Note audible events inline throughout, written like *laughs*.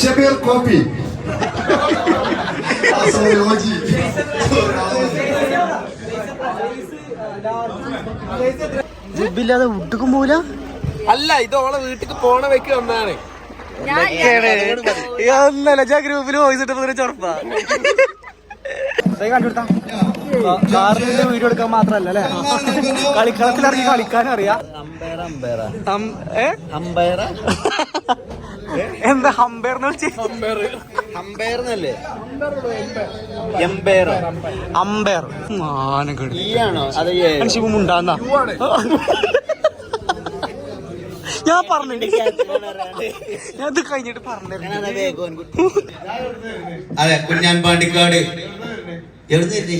Shabeer copy ജിബില്ലാതെ വിട്ടുക്കും പോല അല്ല ഇത് ഓളെ വീട്ടിക്ക് പോണ വെക്ക് വന്നാണ് ഒന്നല്ല ഞാൻ ഗ്രൂപ്പിൽ വോയിസ് ഇട്ടപ്പോ ചൊറപ്പാ കണ്ടുകൊടുത്താ കാറിന്റെ വീഡിയോ എടുക്കാൻ മാത്രല്ല അല്ലേ കളിക്കളത്തിൽ ഇറങ്ങി കളിക്കാൻ അറിയാം? എന്താ ഹംബേർ എന്ന് വിളിച്ച്? അമ്പയർന്നല്ലേ എംപയർ അമ്പയർ മാനക്കേട് ഈ ആണോ? അത് ഏ ശിവ മുണ്ടാന്നാ. ഞാൻ പറഞ്ഞിട്ട് ഞാൻ ഇത് കഴിഞ്ഞിട്ട് പറഞ്ഞു അതെ കുഞ്ഞാൻ പാണ്ടിക്കാട്. എഴുന്നേറ്റ്.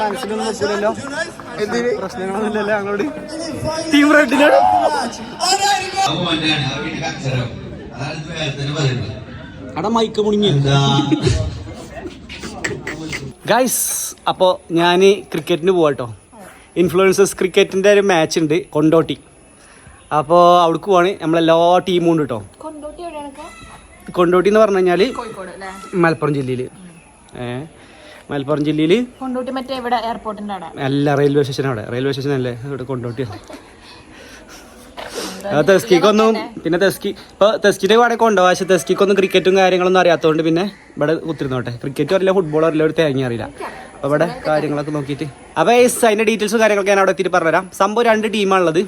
മനസ്സിലൊന്നും വെച്ചില്ലല്ലോ പ്രശ്നങ്ങളൊന്നുമില്ലല്ലോ ഞങ്ങളോട്? ടീം റെഡിനാണ് അവിടെ മൈക്ക് മുണിങ്ങി ഗൈസ് അപ്പോ ഞാൻ ക്രിക്കറ്റിന് പോവാട്ടോ. ഇൻഫ്ലുവൻസസ് ക്രിക്കറ്റിന്റെ ഒരു മാച്ച് ഉണ്ട് കൊണ്ടോട്ടി. അപ്പോ അവിടേക്ക് പോവാണ്. നമ്മളെല്ലാ ടീമും ഉണ്ട് കേട്ടോ കൊണ്ടോട്ടി എവിടെയാണ് കൊണ്ടോട്ടി എന്ന് പറഞ്ഞു കഴിഞ്ഞാൽ കോഴിക്കോട് മലപ്പുറം ജില്ലയിൽ. ഏ മലപ്പുറം ജില്ലയിൽ കൊണ്ടോട്ടി മറ്റേ ഇവിടെ അല്ല റെയിൽവേ സ്റ്റേഷൻ അവിടെ. റെയിൽവേ സ്റ്റേഷൻ അല്ലേ? ഇവിടെ കൊണ്ടോട്ടി തെസ്കിക്കൊന്നും പിന്നെ തെസ്കി ഇപ്പൊ തെസ്കിന്റെ കൂടെ കൊണ്ടുപോകാം പക്ഷെ തെസ്കിക്കൊന്നും ക്രിക്കറ്റും കാര്യങ്ങളൊന്നും അറിയാത്തതുകൊണ്ട് പിന്നെ ഇവിടെ കുത്തിരുന്നോട്ടെ. ക്രിക്കറ്റും അറിയില്ല ഫുട്ബോളും അറിയില്ല ഒരു തേങ്ങ അറിയില്ല. അപ്പൊ ഇവിടെ കാര്യങ്ങളൊക്കെ നോക്കിയിട്ട്. അപ്പൊ എസ് അതിന്റെ ഡീറ്റെയിൽസും കാര്യങ്ങളൊക്കെ ഞാൻ അവിടെ എത്തിയിട്ട് പറഞ്ഞുതരാം. സംഭവം രണ്ട് ടീമാണുള്ളത്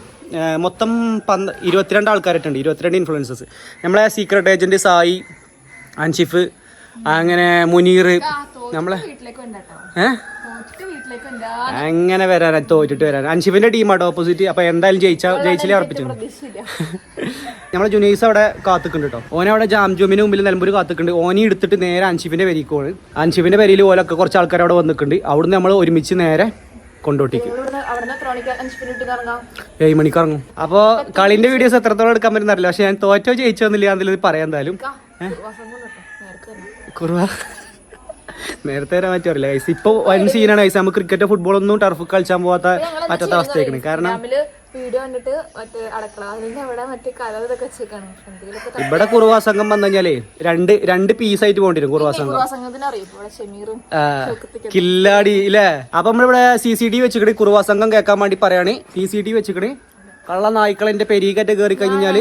മൊത്തം പന്ത് ഇരുപത്തിരണ്ട് ആൾക്കാരായിട്ടുണ്ട് ഇരുപത്തിരണ്ട് ഇൻഫ്ലുവൻസസ് നമ്മളെ സീക്രട്ട് ഏജന്റ് സായി അൻഷിഫ് അങ്ങനെ മുനീർ നമ്മളെ ഏഹ് അങ്ങനെ വരാൻ? തോറ്റിട്ട് വരാൻ. അൻഷിഫിന്റെ ടീമാട്ടോ ഓപ്പോസിറ്റ് അപ്പൊ എന്തായാലും ജയിച്ചാ ജയിച്ചില്ലേ ഉറപ്പിച്ചു. *laughs* നമ്മളെ ജുനൈസ് അവിടെ കാത്തുക്കുണ്ട് കേട്ടോ ഓനെ അവിടെ ജാം ജുമിന് മുമ്പിൽ നിലമ്പൂർ കാത്തുക്കുണ്ട് ഓനെ എടുത്തിട്ട് നേരെ അൻഷിഫിന്റെ വരിക്കോണ് അൻഷിഫിന്റെ പെരിയിൽ ഓലൊക്കെ കുറച്ച് ആൾക്കാർ അവിടെ വന്നിട്ടുണ്ട് അവിടുന്ന് നമ്മൾ ഒരുമിച്ച് നേരെ കൊണ്ടോട്ടിക്ക്. ഏഴ് മണിക്ക് ഇറങ്ങും അപ്പോൾ കളിന്റെ വീഡിയോസ് എത്രത്തോളം എടുക്കാൻ പറ്റുന്നറിയില്ല. പക്ഷെ ഞാൻ തോറ്റോ ജയിച്ചോ എന്നില്ല അതിൽ പറയാൻ എന്തായാലും. കുറവ. നേരത്തെ വരാൻ പറ്റുമറിയില്ല ഗൈസ് ഇപ്പൊ വൻ സീനാണ് ഗൈസ് നമുക്ക് ക്രിക്കറ്റ് ഫുട്ബോൾ ഒന്നും ടർഫ് കളിച്ചാൻ പോകാത്ത പറ്റാത്ത അവസ്ഥയായിരിക്കണം കാരണം വീഡിയോ കണ്ടിട്ട് മറ്റേ അടക്കള അതിന്റെ അവിടെ മറ്റേ കല ഇതൊക്കെ വെച്ചേക്കാണ്. ഇവിടെ കുറുവാ സംഘം വന്നു കഴിഞ്ഞാലേ രണ്ട് രണ്ട് പീസ് ആയിട്ട് പോണ്ടിരും കുറുവാ സംഘം. കില്ലാടി ഇല്ലേ? അപ്പൊ നമ്മളിവിടെ സി സി ടി വെച്ചിക്കണി കുറുവാ സംഘം കേൾക്കാൻ വേണ്ടി പറയാണ്. സി സി ടി വെച്ചിക്കണി. കള്ള നായ്ക്കളെ പെരീകറ്റ് കയറി കഴിഞ്ഞാൽ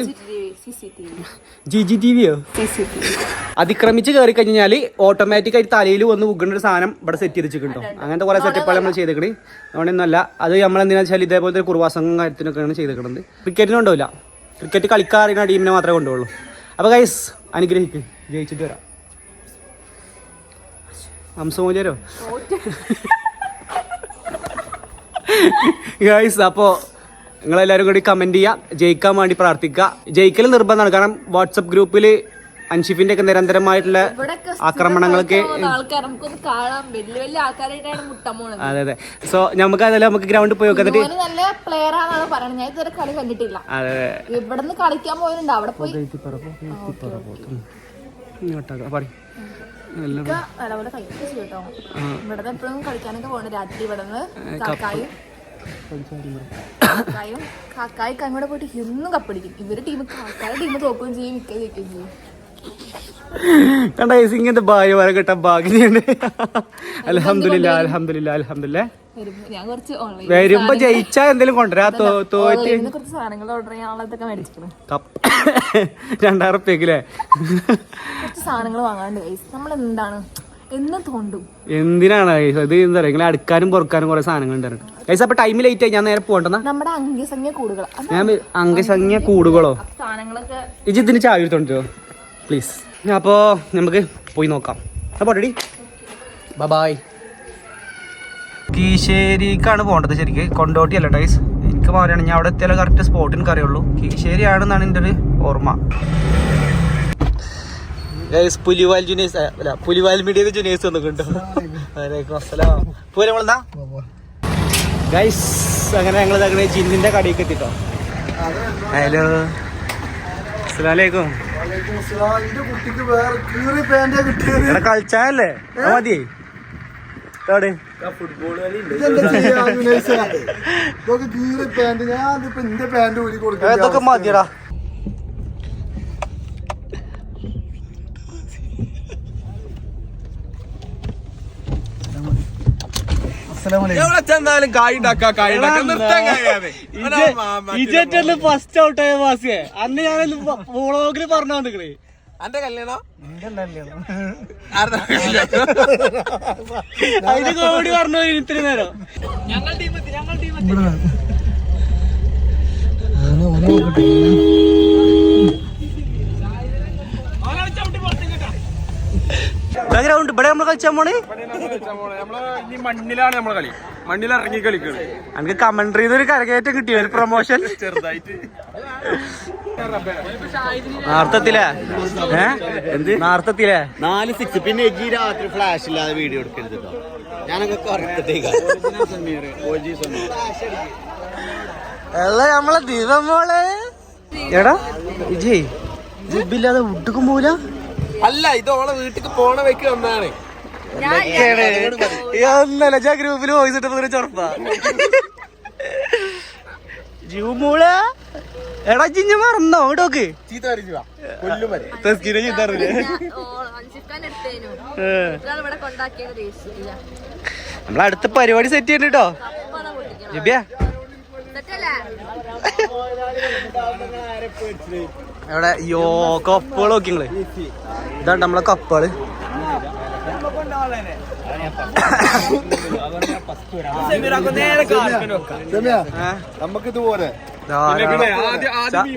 ജി ജി ടി വിയോ അതിക്രമിച്ച് കയറി കഴിഞ്ഞാൽ ഓട്ടോമാറ്റിക് ആയിട്ട് തലയിൽ വന്ന് ഉഗ്ണ ഒരു സാധനം ഇവിടെ സെറ്റ് ചെയ്തിട്ടുണ്ടോ അങ്ങനത്തെ കുറെ സെറ്റപ്പുകൾ നമ്മൾ ചെയ്തേക്കണേ. അതുകൊണ്ടൊന്നല്ല അത് നമ്മൾ എന്തിനാ വെച്ചാൽ ഇതേപോലത്തെ ഒരു കുറുവാ സംഘം കാര്യത്തിനൊക്കെയാണ് ചെയ്തേക്കണത്. ക്രിക്കറ്റിന് കൊണ്ടുപോയില്ല ക്രിക്കറ്റ് കളിക്കാറിന ടീമിനെ മാത്രമേ കൊണ്ടുപോകുള്ളൂ അപ്പൊ ഗൈസ് അനുഗ്രഹിക്ക്. ജയിച്ചിട്ട് വരാം. ഹംസമോചരോ ഗൈസ് അപ്പോൾ നിങ്ങളെല്ലാവരും കൂടി കമന്റ് ചെയ്യുക ജയിക്കാൻ വേണ്ടി പ്രാർത്ഥിക്കുക. ജയിക്കൽ നിർബന്ധമാണ്. കാരണം വാട്സപ്പ് ഗ്രൂപ്പിൽ അൻഷിഫിന്റെ ഒക്കെ നിരന്തരമായിട്ടുള്ള ആക്രമണങ്ങളൊക്കെ അതെ അതെ. സോ നമുക്ക് അതല്ല നമുക്ക് ഗ്രൗണ്ടിൽ പോയി നോക്കാം. എന്നിട്ട് നല്ല പ്ലെയർ ആണെന്നാണ് പറയുന്നത് ഞാൻ ഇതുവരെ കളി കണ്ടിട്ടില്ല. അതെ ഇവിടുന്ന് കളിക്കാൻ പോയിട്ടുണ്ട്. അവിടെ പോയി പറയും. നല്ലപോലെ കളിക്കുക കേട്ടോ. ഇവിടുന്ന് എപ്പോഴും കളിക്കാനൊക്കെ പോകണം രാത്രി ഇവിടുന്ന് കാക്കായും കാക്കായി കാക്കായും അങ്ങോട്ട് പോയിട്ട് എന്നും കപ്പടിക്കും ഇവർ ടീം കാക്കായുടെ ടീം തോക്കുകയും ചെയ്യും മിക്ക ജയിക്കുകയും ചെയ്യും. കണ്ട ഗൈസ് ഇങ്ങനത്തെ ഭാര്യമാരെ കിട്ടാൻ ഭാഗ്യമുണ്ട് അലഹമില്ല അലഹമില്ല അലഹമില്ല വരുമ്പോ ജയിച്ചാ എന്തെങ്കിലും കൊണ്ടുവരാ. തോറ്റ് *laughs* രണ്ടായിരം റുപ്യക്കില്ലേ സാധനങ്ങൾ വാങ്ങാണ്ട് നമ്മൾ എന്താണ് എന്നും തോണ്ടും. എന്തിനാണ്? ഇത് എന്താ പറയുക? ഇങ്ങനെ അടുക്കാനും പൊറക്കാനും കുറെ സാധനങ്ങൾ ഉണ്ടായിരുന്നു ഗൈസ് അപ്പൊ ടൈം ലേറ്റ് ആയി. ഞാൻ നേരെ പോകണ്ടെന്നാ നമ്മുടെ അംഗസംഖ്യ കൂടുകൾ ഞാൻ അംഗസംഖ്യ കൂടുകളോ? ഇജ് ഇതിന് ചായ എടുത്തോണ്ടോ പ്ലീസ് അപ്പോൾ നമുക്ക് പോയി നോക്കാം. അപ്പോൾ റെഡി ബൈ കീശേരിക്കാണ് പോകേണ്ടത് ശരിക്ക്. കൊണ്ടോട്ടി അല്ല ടൈസ് എനിക്ക് മാറിയാണ് ഞാൻ അവിടെ എത്തിയാലേ കറക്റ്റ് സ്പോട്ട് കറിയുള്ളൂ. അറിയുള്ളൂ കീശേരി ആണെന്നാണ് എന്റെ ഒരു ഓർമ്മ. ഗൈസ് പുലിവാൽ ജുനേസ് അല്ല പുലിവാൽ മീഡിയ ജുനേസ് വന്നിട്ടുണ്ടോ വലൈക്കും അസ്സലാം. പോലെ നമ്മളെന്താ? ഗൈസ് അങ്ങനെ ഞങ്ങൾ ഇതാക്കണേ ജിന്നിന്റെ കടയിലേക്ക് എത്തിട്ടോ. ഹലോ അസ്സലാമലൈക്കും. കളിച്ചാലേ മതി. ഇതൊക്കെ ഇതെന്താ ചെയ്യാ യുനൈസേ? ഇതൊക്കെ കീറി പാന്റ് ഞാൻ ഇതിപ്പോ എന്റെ പാന്റ് ഊരി കൊടുക്കാം ഇതൊക്കെ മതിയടാ അസ്സലാമലൈക്കും എവിടെ ചെന്നാലും കായ് ഉണ്ടാക്കാ കായ് ഉണ്ടാക്കാ. നിർത്താൻ കഴിയാതെ. ഇജറ്റല്ലേ ഫസ്റ്റ് ഔട്ട് ആയ വാസിയെ അന്ന് ഞാൻ വ്ളോഗിൽ പറഞ്ഞു വന്നിക്കണേ. അന്റെ കല്യാണം? അതിന് കോടി പറഞ്ഞു ഇത്ര നേരം? ഗ്രൗണ്ട് ഇവിടെ നമ്മൾ കളിച്ചാൽ ഈ മണ്ണിലാണ് നമ്മൾ കളി. മണ്ണിൽ ഇറങ്ങി കളിക്കുന്നത് എനിക്ക് കമന്ററി ഒരു കരകയറ്റം കിട്ടിയോ ഒരു പ്രൊമോഷൻ ചെറുതായിട്ട്. നാർത്തത്തിലേ? ഏ? എന്ത്? നാർത്തത്തിലേ? നാല് സിക്സ് പിന്നെ ഈ രാത്രി ഫ്ലാഷ് ഇല്ലാതെ വീഡിയോ എടുക്കരുത് കേട്ടോ ഞാനൊക്കെ അല്ല നമ്മളെ ദിവം മോളെ. എടാ വിജയ് ജിബില്ലാതെ ഉടുക്കും പോല അല്ല ഇത് ഓളെ വീട്ടിക്ക് പോണ വെക്ക് വന്നാണ് ഒന്നല്ല ഞാൻ ഗ്രൂപ്പിൽ വോയിസ് ഇട്ടപ്പോ ചൊറപ്പാ. ജൂമൂള എടാ ചിഞ്ഞ മറന്നോ? ഇടോക്ക് തസ്കിനെ നമ്മൾ അടുത്ത പരിപാടി സെറ്റ് ചെയ്യണ്ട കേട്ടോ ജിബിയ. എവിടെ? യോ കപ്പുകൾ നോക്കി നിങ്ങൾ ഇതാണ് നമ്മളെ കപ്പുകൾ രമ്യ നമുക്ക് ഇതുപോലെ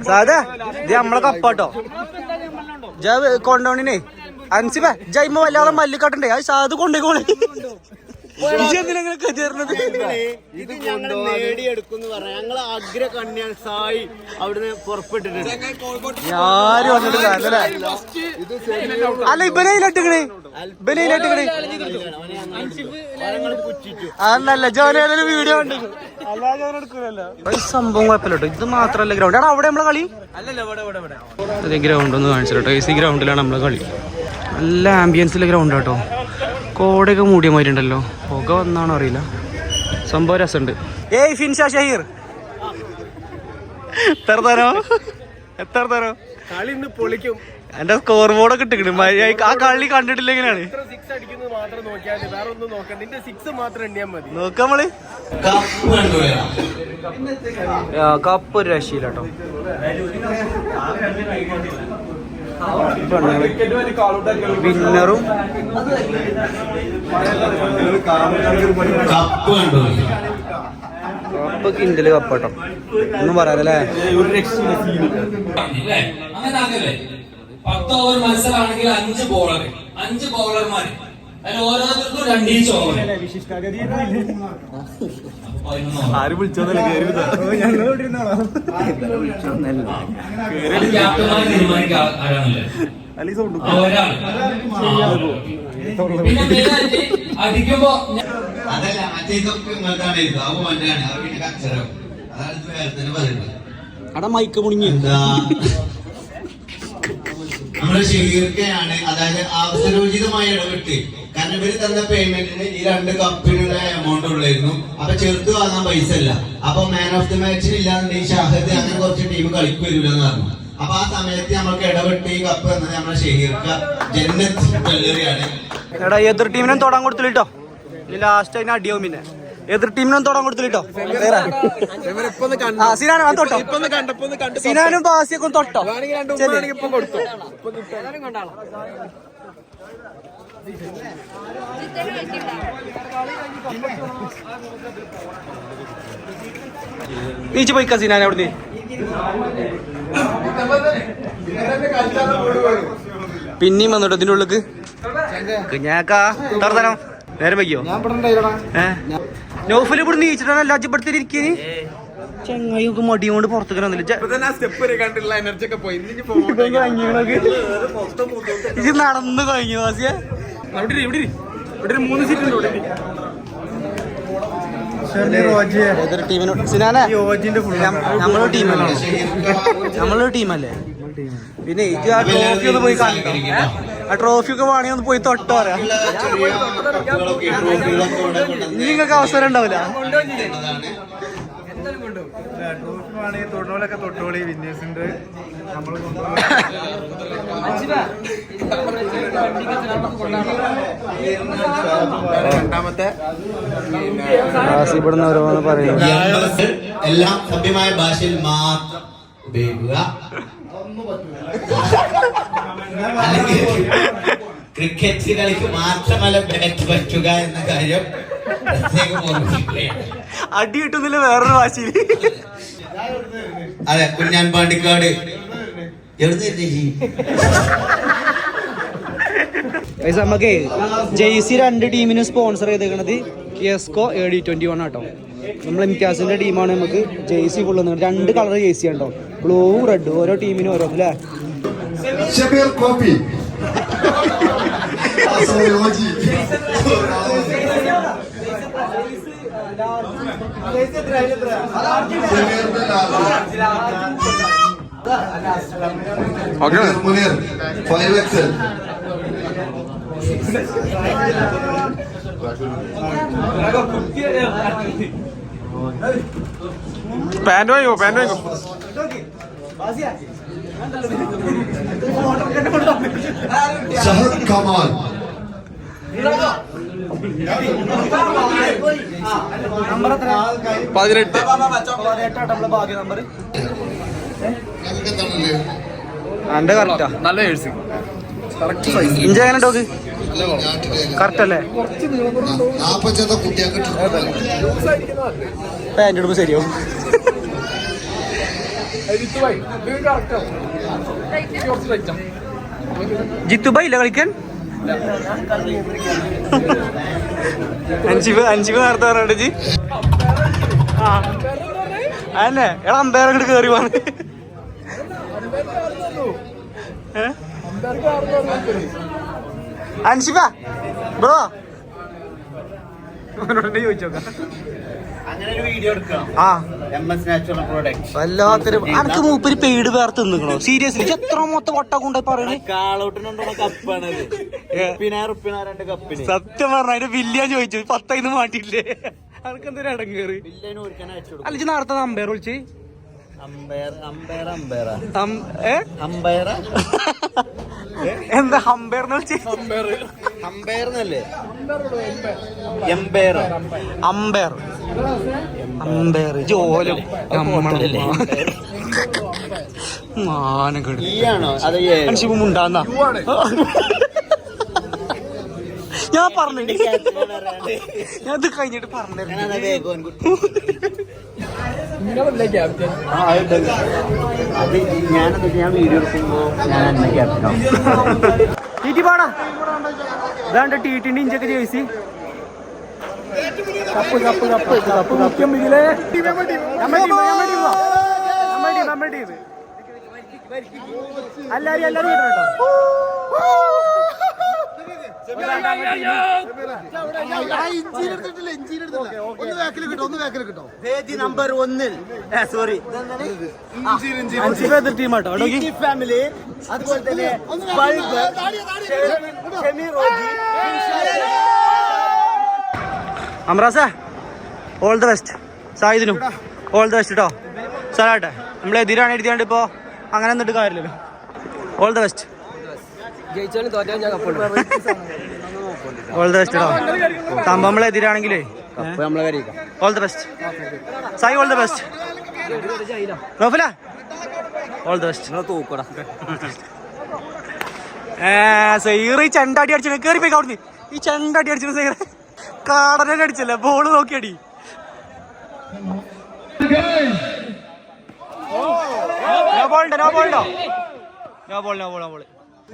സാധാ ഇത് നമ്മളെ കപ്പാട്ടോ ജാ കൊണ്ടോണിനെ. അൻസിബ ജൈമ വല്ലാതെ മല്ലിക്കട്ടണ്ടേ. അത് സാധു കൊണ്ടുപോയി ഇത് ഞങ്ങൾ നേടിയെടുക്കും പറഞ്ഞ ഞങ്ങൾ അഗ്ര കന്യാ സായി അവിടുന്ന് പുറപ്പെട്ടിട്ടുണ്ട്. ആരും വന്നിട്ട് കാര്യല്ലേ അല്ല? അതല്ല ജോലിയാലും വീഡിയോ ഉണ്ട് ഈ സംഭവം കുഴപ്പമില്ല ഇത് മാത്രല്ല ഗ്രൗണ്ട് എടാ അവിടെ നമ്മളെ കളി? അതെ ഗ്രൗണ്ട് ഒന്ന് കാണിച്ചിട്ടോ എ സി ഗ്രൗണ്ടിലാണ് നമ്മളെ കളി. നല്ല ആംബിയൻസിലെ ഗ്രൗണ്ട് കേട്ടോ. കോടയൊക്കെ മൂടിയ മാതിരി ഉണ്ടല്ലോ. പുക വന്നാണോ അറിയില്ല. സംഭവം രസമുണ്ട്. ഏയ് ഫിൻഷാ ഷഹീർ. എത്ര തരോ? എത്ര തരോ? കളി ഇന്ന് പൊളിക്കും. എന്റെ സ്കോർ ബോർഡൊക്കെ ഇട്ടിക്കണ് ആ കളി കണ്ടിട്ടില്ല എങ്ങനെയാണ്? ഇത്ര സിക്സ് അടിക്കുന്നത് മാത്രം നോക്കിയാൽ വേറെ ഒന്നും നോക്കാം നിന്റെ സിക്സ് മാത്രം എണ്ണിയാൽ മതി. നോക്കാം നമ്മൾ. കപ്പ് കണ്ടുവരാം കപ്പ് ഒരു രക്ഷയില്ല കേട്ടോ. വിന്നറും കപ്പ് കപ്പട്ടോ കപ്പ് കിൻഡൽ കപ്പ് കേട്ടോ ഒന്നും ആകല്ലേ പത്ത് ഓവർ മത്സരമാണെങ്കിൽ അഞ്ച് ബോളർ അഞ്ച് ബോളർമാർ ആരും വിളിച്ചോന്നല്ല മെയിനായിട്ട് അടിക്കുമ്പോ അതല്ല മറ്റേ ഇതൊക്കെ നിങ്ങൾക്കാണ് അതാണ് ഇത് വേറെ തന്നെ പറയുന്നത്. അവിടെ മൈക്ക് മുടിഞ്ഞു നമ്മുടെ ശരീരത്തെയാണ് അതായത് അവസരോചിതമായി ഇടപെട്ട് കാരണം ഇവർ തന്ന പേയ്മെന്റിന് ഈ രണ്ട് കപ്പിനുള്ള എമൗണ്ട് ഉള്ളായിരുന്നു. അപ്പൊ ചെറുത്ത് വാങ്ങാൻ പൈസ ഇല്ല അപ്പൊ മാൻ ഓഫ് ദി മാച്ചിൽ ഇല്ലാന്നുണ്ടെങ്കിൽ ഷാഹദ് അങ്ങനെ കുറച്ച് ടീം കളിക്ക് വരൂലെന്ന് പറഞ്ഞു. അപ്പൊ ആ സമയത്ത് നമ്മൾക്ക് ഇടപെട്ട് ഈ കപ്പ് എന്നത് നമ്മളെ ഷെയർക്ക ജന്നത്ത് എടാ എതിർ ടീമിനും തൊടാൻ കൊടുത്തില്ലോ ലാസ്റ്റ് അതിന് അടിയാവും പിന്നെ. എതിർ ടീമിനും തൊടാൻ കൊടുത്തില്ലോ കേട്ടോ ഇപ്പൊ ഒന്ന് കണ്ടു സിനാനും തൊട്ടോ. ഇപ്പൊ ഒന്ന് കണ്ടപ്പോ ഒന്ന് കണ്ടു സിനാനും ബാസിയൊക്കെ തൊട്ടോ വേണമെങ്കിൽ നീച്ച് പോയിക്കാ സിനാനെ അവിടുന്ന് പിന്നെയും വന്നിട്ടോ ഇതിന്റെ ഉള്ളിക്ക്? കുഞ്ഞാക്കാ തറതരം നേരം വയ്ക്കോ നോഫൽ ഇവിടെ നീച്ചിട്ടാണ് എല്ലാ ഇരിക്കന് ചെങ്ങായിക്ക് മടി കൊണ്ട് പുറത്തേക്ക് വന്നില്ല. തന്നെ സ്റ്റെപ്പ് വരെ എനർജി ഒക്കെ പോയി. ഇത് നടന്നു കഴിഞ്ഞു വാസിയ ഇവിടെ. ഇവിടെ മൂന്ന് സീറ്റ് ഉണ്ട് ഇവിടെ ഇരി. ഏതൊരു ടീമിനോട് സിനാനെ? നമ്മളൊരു ടീമല്ലേ നമ്മളൊരു ടീമല്ലേ പിന്നെ ഇത് ആ ട്രോഫി ഒന്ന് പോയി ആ ട്രോഫി ഒക്കെ വേണമെങ്കിൽ ഒന്ന് പോയി തൊട്ടോ പറയാം. നിങ്ങൾക്ക് അവസരം ഉണ്ടാവില്ല. തൊണ്ണൂലൊക്കെ തൊട്ടോളി വിന്നേഴ്സിന്റെ നമ്മൾ രണ്ടാമത്തെ ഇവിടുന്ന് ഓരോന്ന് പറയും. എല്ലാം സഭ്യമായ ഭാഷയിൽ മാത്രം ഉപയോഗിക്കുക. അല്ലെങ്കിൽ ക്രിക്കറ്റ് കളിക്ക് മാത്രമല്ല ബാറ്റ് പറ്റുക എന്ന കാര്യം പ്രത്യേകം ഓർമ്മിപ്പിക്കുകയാണ്. അടി കിട്ടുന്നില്ല വേറൊരു ഭാഷയിൽ അതെ കുഞ്ഞാൻ പാണ്ടിക്കാട് നമുക്ക് ജെയ്സി രണ്ട് ടീമിനും സ്പോൺസർ ചെയ്തേക്കണത് എസ്കോ എ ഡി ട്വന്റി വൺ ആട്ടോ നമ്മൾ ഇംതിയാസിന്റെ ടീമാണ് നമുക്ക് ജെയ്സി ഫുള്ള് രണ്ട് കളർ ജെയ്സി ഉണ്ടോ ബ്ലൂ റെഡ് ഓരോ ടീമിനും ഓരോ അല്ലേ Shabeer copy okay. Muneer five X L pant വാങ്ങിക്കോ പാന്റ് വാങ്ങിക്കോ. ഷഹദ് കമാൽ പതിനെട്ട്. എന്റെ കറക്റ്റാ നല്ല ജേഴ്സി ഇഞ്ച എങ്ങനെ ഡോഗ് കറക്റ്റ് അല്ലേ? പാന്റ് ഇടുമ്പോ ശരിയാവും. ജിത്തുബായില്ല ഇല്ല കളിക്കാൻ? അഞ്ചിവ് അഞ്ചിവ് നേരത്തെ പറഞ്ഞിട്ട് ജി ആ. അതന്നെ. എടാ അമ്പയർ അങ്ങോട്ട് കേറി വന്ന്. അൻഷിഫ ബ്രോ. വല്ലാത്തൊരു അനക്ക് മൂപ്പര് പെയ്ഡ് വേറെ തിന്നിക്കണോ? സീരിയസ്ലി എത്ര മൊത്തം വട്ട കൊണ്ടുപോയി പറയണേ? കാളൗട്ടിനുണ്ടോ? കപ്പാണത്. സത്യം പറഞ്ഞ അതിന്റെ ബില്ല് ഞാൻ ചോദിച്ചു. പത്തൈന്ന് മാറ്റിയില്ലേ? എന്തൊരു അടങ്ങേറി അല്ല നേരത്തെ അമ്പയർ വിളിച്ച്. അമ്പയർ അമ്പയർ അമ്പയർ അമ്പയർ എന്താ അമ്പയർ എന്ന് വിളിച്ച്? Umpire empire umpire umpire. ജോലും. ഏ? മുണ്ടാന്നാ. *laughs* ഞാൻ പറഞ്ഞു. ഞാൻ ഇത് കഴിഞ്ഞിട്ട് പറഞ്ഞു അത് ഞാനെന്താ ഞാൻ വീഡിയോ എടുക്കുമ്പോ ഞാൻ എന്നെ ക്യാപ്റ്റനാവും ടീറ്റി പാടാ. ഇതാണ്ട് ടി ടിന്റെ ഇഞ്ചൊക്കെ jersey cup cup cup cup മുഖ്യം ഇതിലെ. എല്ലാരും എല്ലാരും കേട്ടോ. ഒന്ന് ബാക്കിൽ കിട്ടോ ഒന്ന് ബാക്കിൽ കിട്ടോ നമ്പർ ഒന്നിൽ സോറി ടീമാട്ടോ ഫാമിലി അതുപോലെ തന്നെ അമ്രാസ ഓൾ ദ ബെസ്റ്റ് സായിദിനും ഓൾ ദ ബെസ്റ്റ് കേട്ടോ സാറാട്ടെ നമ്മൾ എതിരാണ് എഴുതിയാണ്ട് ഇപ്പോ അങ്ങനെ എന്നിട്ട് കാര്യമില്ലല്ലോ. All the best all the best കേട്ടോ സംഭവം നമ്മൾ കപ്പ് നമ്മളെ കറിയിക്കാം all the best Sai all the best Naufal all the best തൂക്കടാ. സൈറ് ഈ ചെണ്ടാടി അടിച്ചു കയറി പോയി അവിടുന്ന്. ഈ ചെണ്ടാടി അടിച്ചു സൈറ് കാടനെ അടിച്ചല്ലേ? Ball നോക്കിയടി. No ball no ball no ball no ball no ball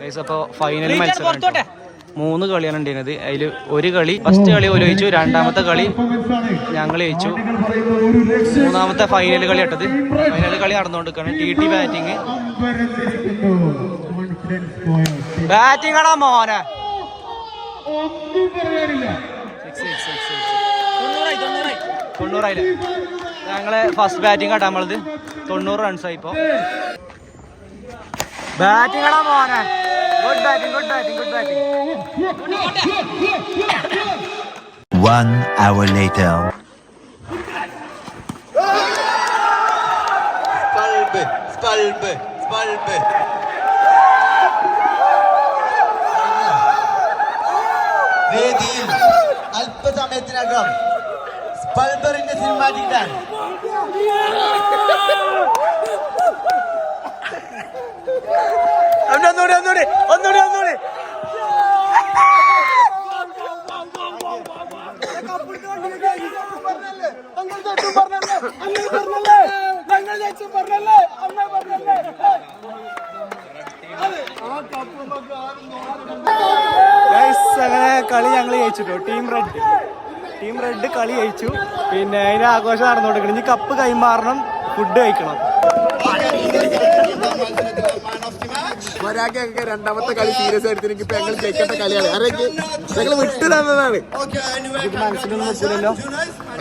അപ്പോൾ ഫൈനൽ മത്സരം മൂന്ന് കളിയാണ് ഉണ്ടായിരുന്നത് അതിൽ ഒരു കളി ഫസ്റ്റ് കളി ഓൽ ജയിച്ചു രണ്ടാമത്തെ കളി ഞങ്ങൾ ജയിച്ചു. മൂന്നാമത്തെ ഫൈനൽ കളി ഇട്ടത് ഫൈനൽ കളി നടന്നുകൊണ്ടിരിക്കുകയാണ്. ടി ടി ബാറ്റിങ് ബാറ്റിംഗ് ആണോ മോനെ? തൊണ്ണൂറായില്ലേ ഞങ്ങളെ ഫസ്റ്റ് ബാറ്റിംഗ് ആട്ടാ നമ്മളത്. തൊണ്ണൂറ് റൺസായി ആയി ഇപ്പോ. ബാറ്റിംഗ് ആണോ മോനെ. Good batting good batting good batting one hour later സ്പൾബ് സ്പൾബ് സ്പൾബ് വേദിയിൽ അല്പസമയത്തിനകം സ്പൾബറിന്റെ സിനിമാറ്റിക് ഡാൻസ് ഒന്നുകൂടി ഒന്നുകൂടി ഒന്നുകൂടി Guys, അങ്ങനെ കളി ഞങ്ങൾ ജയിച്ചിട്ടോ? ടീം റെഡ് ടീം റെഡ് കളി ജയിച്ചു. പിന്നെ അതിന് ആഘോഷം നടന്നുകൊണ്ടിരിക്കണം ഇനി കപ്പ് കൈമാറണം ഫുഡ് കഴിക്കണം. ഒരാൾക്കൊക്കെ രണ്ടാമത്തെ കളി സീരിയസ് ആയിട്ട് എനിക്ക് ഇപ്പൊ ഞങ്ങൾ ജയിക്കേണ്ട കളിയാണ്. ആരൊക്കെ ഞങ്ങൾ വിട്ടു തന്നതാണ് മനസ്സിലൊന്നും വെച്ചില്ലല്ലോ.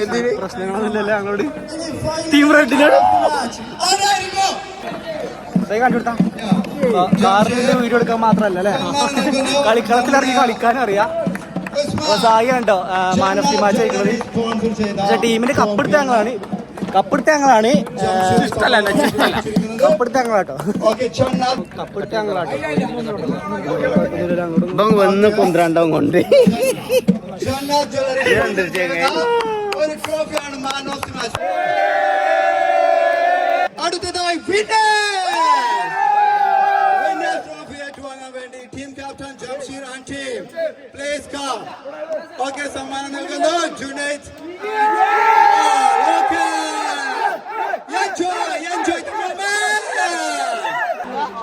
എന്തിന്? പ്രശ്നങ്ങളൊന്നുമില്ലല്ലോ ഞങ്ങളോട്? ടീം റെഡിനാണ് കണ്ടുകൊടുത്താ കാറിന്റെ വീഡിയോ എടുക്കാൻ മാത്രല്ല അല്ലേ? കളിക്കളത്തിലിറങ്ങി കളിക്കാനും അറിയാം. അപ്പൊ സായി കണ്ടോ പക്ഷെ ടീമിന്റെ കപ്പെടുത്ത ഞങ്ങളാണ്. കപ്പെടുത്ത ഞങ്ങളാണ് കപ്പെടുത്ത ഞങ്ങളാട്ടോ കപ്പെടുത്ത ഞങ്ങളാട്ടോ വന്ന് കുന്ത്രണ്ടാവും കൊണ്ട്. അടുത്തതായി വിന്നേഴ്സ് ട്രോഫി ഏറ്റുവാങ്ങാൻ വേണ്ടി team captain Jamsheer and team place കാം. ഓക്കെ സമ്മാനം നൽകുന്നു. Junaid okay enjoy enjoy the moment